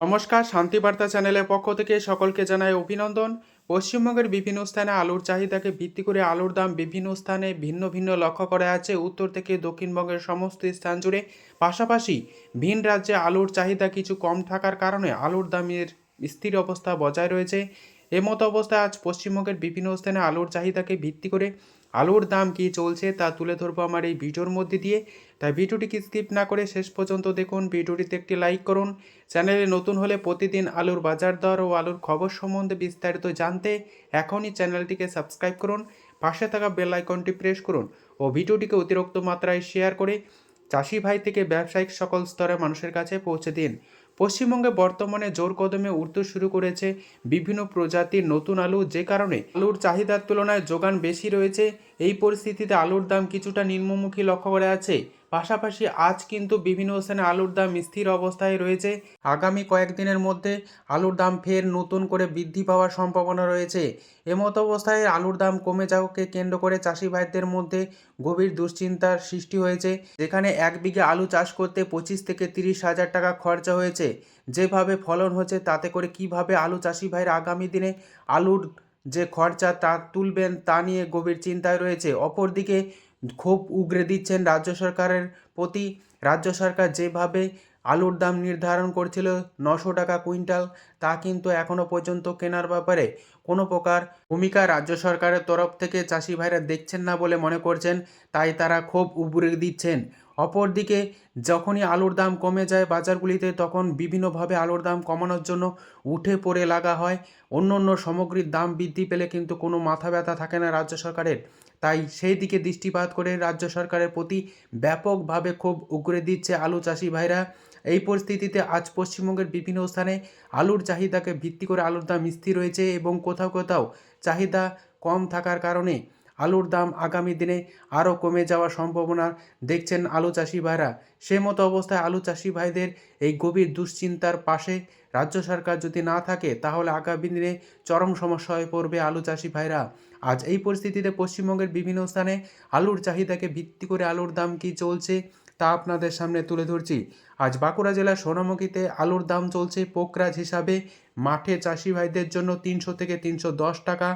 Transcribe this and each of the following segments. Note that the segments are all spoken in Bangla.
নমস্কার শান্তিবার্তা চ্যানেলের পক্ষ থেকে সকলকে জানাই অভিনন্দন। পশ্চিমবঙ্গের বিভিন্ন স্থানে আলুর চাহিদাকে ভিত্তি করে আলুর দাম বিভিন্ন স্থানে ভিন্ন ভিন্ন লক্ষ্য করা আছে। উত্তর থেকে দক্ষিণবঙ্গের সমস্ত স্থান জুড়ে পাশাপাশি ভিন রাজ্যে আলুর চাহিদা কিছু কম থাকার কারণে আলুর দামের স্থির অবস্থা বজায় রয়েছে। এমতো অবস্থায় আজ পশ্চিমবঙ্গের বিভিন্ন স্থানে আলুর চাহিদাকে ভিত্তি করে আলুর দাম কী চলছে তা তুলে ধরবো আমার এই ভিডিওর মধ্যে দিয়ে। তাই ভিডিওটিকে স্কিপ না করে শেষ পর্যন্ত দেখুন, ভিডিওটিতে একটি লাইক করুন। চ্যানেলে নতুন হলে প্রতিদিন আলুর বাজার দর ও আলুর খবর সম্বন্ধে বিস্তারিত জানতে এখনই চ্যানেলটিকে সাবস্ক্রাইব করুন, পাশে থাকা বেল আইকনটি প্রেস করুন ও ভিডিওটিকে অতিরিক্ত মাত্রায় শেয়ার করে চাষি ভাই থেকে ব্যবসায়িক সকল স্তরের মানুষের কাছে পৌঁছে দিন। পশ্চিমবঙ্গে বর্তমানে জোর কদমে উঠতে শুরু করেছে বিভিন্ন প্রজাতির নতুন আলু, যে কারণে আলুর চাহিদার তুলনায় যোগান বেশি রয়েছে। এই পরিস্থিতিতে আলুর দাম কিছুটা নিম্নমুখী লক্ষ্য করা আছে পাশাপাশি আজ কিন্তু বিভিন্ন স্থানে আলুর দাম স্থির অবস্থায় রয়েছে। আগামী কয়েকদিনের মধ্যে আলুর দাম ফের নতুন করে বৃদ্ধি পাওয়ার সম্ভাবনা রয়েছে। এমতো অবস্থায় আলুর দাম কমে যাওয়াকে কেন্দ্র করে চাষি ভাইদের মধ্যে গভীর দুশ্চিন্তার সৃষ্টি হয়েছে। যেখানে এক বিঘে আলু চাষ করতে পঁচিশ থেকে তিরিশ হাজার টাকা খরচা হয়েছে। যেভাবে ফলন হচ্ছে, তাতে করে কীভাবে আলু চাষি ভাইয়ের আগামী দিনে আলুর যে খরচা তা তুলবেন তা নিয়ে গভীর চিন্তায় রয়েছে। অপরদিকে ক্ষোভ উগরে দিচ্ছেন রাজ্য সরকারের প্রতি। রাজ্য সরকার যেভাবে আলুর দাম নির্ধারণ করছিল নশো টাকা কুইন্টাল, তা কিন্তু এখনও পর্যন্ত কেনার ব্যাপারে কোনো প্রকার ভূমিকা রাজ্য সরকারের তরফ থেকে চাষি ভাইরা দেখছেন না বলে মনে করছেন, তাই তারা ক্ষোভ উগরে দিচ্ছেন। অপরদিকে, যখনই আলুর দাম কমে যায় বাজারগুলিতে, তখন বিভিন্নভাবে আলুর দাম কমানোর জন্য উঠে পড়ে লাগা হয়। অন্য অন্য সামগ্রীর দাম বৃদ্ধি পেলে কিন্তু কোনো মাথা ব্যথা থাকে না রাজ্য সরকারের। তাই সেই দিকে দৃষ্টিপাত করে রাজ্য সরকারের প্রতি ব্যাপকভাবে ক্ষোভ উগরে দিচ্ছে আলু চাষি ভাইরা। এই পরিস্থিতিতে আজ পশ্চিমবঙ্গের বিভিন্ন স্থানে আলুর চাহিদাকে ভিত্তি করে আলুর দাম স্থির রয়েছে এবং কোথাও কোথাও চাহিদা কম থাকার কারণে আলুর দাম আগামী দিনে আরও কমে যাওয়ার সম্ভাবনা দেখছেন আলু চাষি ভাইরা। সে মতো অবস্থায় আলু চাষি ভাইদের এই গভীর দুশ্চিন্তার পাশে রাজ্য সরকার যদি না থাকে, তাহলে আগামী দিনে চরম সমস্যা হয়ে পড়বে আলু চাষি ভাইরা। আজ এই পরিস্থিতিতে পশ্চিমবঙ্গের বিভিন্ন স্থানে আলুর চাহিদাকে ভিত্তি করে আলুর দাম কি চলছে, তা আপনাদের সামনে তুলে ধরছি। আজ বাঁকুড়া জেলার সোনামুখীতে আলুর দাম চলছে পোকরাজ হিসাবে। মাঠে চাষি ভাইদের জন্য তিনশো থেকে তিনশো দশ টাকা,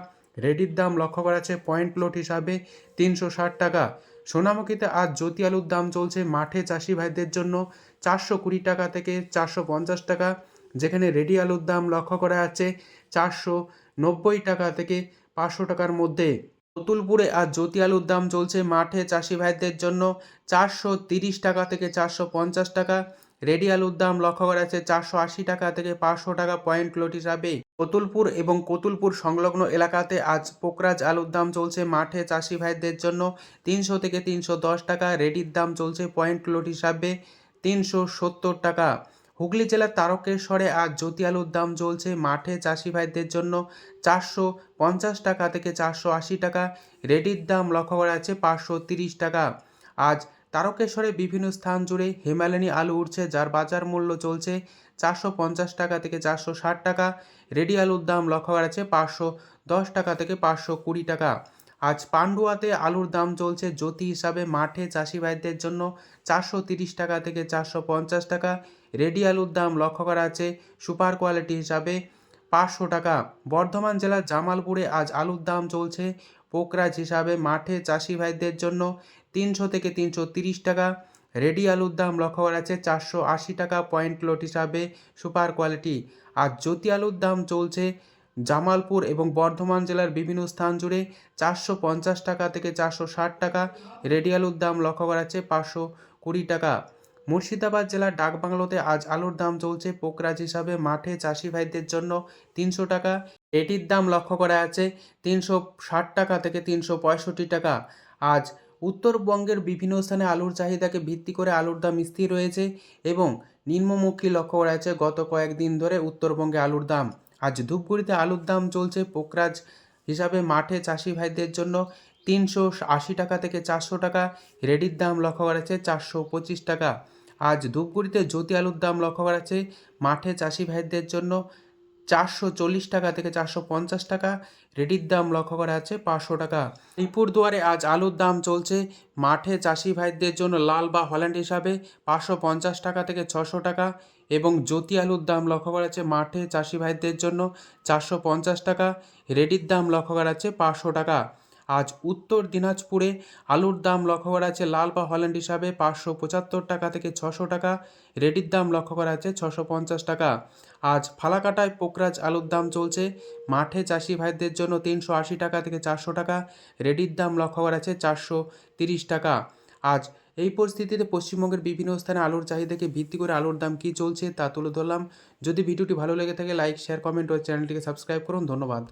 রেডির দাম লক্ষ্য করা আছে পয়েন্ট প্লট হিসাবে তিনশো ষাট টাকা। সোনামুখীতে আজ জ্যোতি আলুর দাম চলছে মাঠে চাষি ভাইদের জন্য চারশো কুড়ি টাকা থেকে চারশো পঞ্চাশ টাকা যেখানে রেডি আলুর দাম লক্ষ্য করা আছে চারশো নব্বই টাকা থেকে পাঁচশো টাকার মধ্যে। কতুলপুরে আর জ্যোতি আলুর দাম চলছে মাঠে চাষি ভাইদের জন্য চারশো তিরিশ টাকা থেকে চারশো পঞ্চাশ টাকা। রেডি আলুর দাম লক্ষ্য করা যাচ্ছে চারশো আশি টাকা থেকে পাঁচশো টাকা পয়েন্ট লোট হিসাবে। কতুলপুর এবং কতুলপুর সংলগ্ন এলাকাতে আজ পোকরাজ আলুর দাম চলছে মাঠে চাষি ভাইদের জন্য তিনশো থেকে তিনশো দশ টাকা। রেডির দাম চলছে পয়েন্ট লোট হিসাবে তিনশো সত্তর টাকা। হুগলি জেলার তারকেশ্বরে আজ জ্যোতি আলুর দাম চলছে মাঠে চাষি ভাইদের জন্য চারশো পঞ্চাশ টাকা থেকে চারশো আশি টাকা। রেডির দাম লক্ষ্য করা যাচ্ছে পাঁচশো তিরিশ টাকা। আজ তারকেশ্বরে বিভিন্ন স্থান জুড়ে হিমালয়ানি আলু উঠছে যার বাজার মূল্য চলছে চারশো পঞ্চাশ টাকা থেকে চারশো ষাট টাকা। রেডি আলুর দাম লক্ষ্য করা যাচ্ছে পাঁচশো দশ টাকা থেকে পাঁচশো কুড়ি টাকা। আজ পান্ডুয়াতে আলুর দাম চলছে জ্যোতি হিসাবে মাঠে চাষি ভাইদের জন্য চারশো তিরিশ টাকা থেকে চারশো পঞ্চাশ টাকা। রেডি আলুর দাম লক্ষ্য করা আছে সুপার কোয়ালিটি হিসাবে পাঁচশো টাকা। বর্ধমান জেলার জামালপুরে আজ আলুর দাম চলছে পোকরাজ হিসাবে মাঠে চাষি ভাইদের জন্য তিনশো থেকে তিনশো তিরিশ টাকা। রেডি আলুর দাম লক্ষ্য করা আছে চারশো আশি টাকা পয়েন্ট লোট হিসাবে সুপার কোয়ালিটি। আর জ্যোতি আলুর দাম চলছে জামালপুর এবং বর্ধমান জেলার বিভিন্ন স্থান জুড়ে চারশো পঞ্চাশ টাকা থেকে চারশো ষাট টাকা রেডি আলুর দাম লক্ষ্য করা আছে পাঁচশো কুড়ি টাকা। মুর্শিদাবাদ জেলার ডাকবাংলোতে আজ আলুর দাম চলছে পোকরাজ হিসাবে। মাঠে চাষি ভাইদের জন্য তিনশো টাকা এটির দাম লক্ষ্য করা আছে তিনশো ষাট টাকা থেকে তিনশো পঁয়ষট্টি টাকা। আজ উত্তরবঙ্গের বিভিন্ন স্থানে আলুর চাহিদাকে ভিত্তি করে আলুর দাম স্থির রয়েছে এবং নিম্নমুখী লক্ষ্য করা আছে গত কয়েকদিন ধরে উত্তরবঙ্গে আলুর দাম। আজ ধূপগুড়িতে আলুর দাম চলছে পোকরাজ হিসাবে মাঠে চাষি ভাইদের জন্য তিনশো আশি টাকা থেকে চারশো টাকা। রেডির দাম লক্ষ্য করা আছে চারশো পঁচিশ টাকা। আজ ধূপগুড়িতে জ্যোতি আলুর দাম লক্ষ্য করা আছে মাঠে চাষি ভাইদের জন্য চারশো চল্লিশ টাকা থেকে চারশো পঞ্চাশ টাকা। রেডির দাম লক্ষ্য করা আছে পাঁচশো টাকা। দুয়ারে আজ আলুর দাম চলছে। মাঠে চাষি ভাইদের জন্য লাল বা হল্যান্ড হিসাবে পাঁচশো পঞ্চাশ টাকা থেকে ছশো টাকা এবং জ্যোতি আলুর দাম লক্ষ্য করা আছে মাঠে চাষি ভাইদের জন্য চারশো পঞ্চাশ টাকা। রেডির দাম লক্ষ্য করা আছে পাঁচশো টাকা। আজ উত্তর দিনাজপুরে আলুর দাম লক্ষ্য করা আছে লাল বা হল্যান্ড হিসাবে পাঁচশো পঁচাত্তর টাকা থেকে ছশো টাকা, রেডির দাম লক্ষ্য করা আছে ছশো পঞ্চাশ টাকা। আজ ফালাকাটায় পোকরাজ আলুর দাম চলছে, মাঠে চাষি ভাইদের জন্য তিনশো আশি টাকা থেকে চারশো টাকা, রেডির দাম লক্ষ্য করা আছে চারশো তিরিশ টাকা। আজ এই পরিস্থিতিতে পশ্চিমবঙ্গের বিভিন্ন স্থানে আলুর চাহিদাকে ভিত্তি করে আলুর দাম কী চলছে তা তুলে ধরলাম। যদি ভিডিওটি ভালো লেগে থাকে, লাইক, শেয়ার, কমেন্ট ও চ্যানেলটিকে সাবস্ক্রাইব করুন। ধন্যবাদ।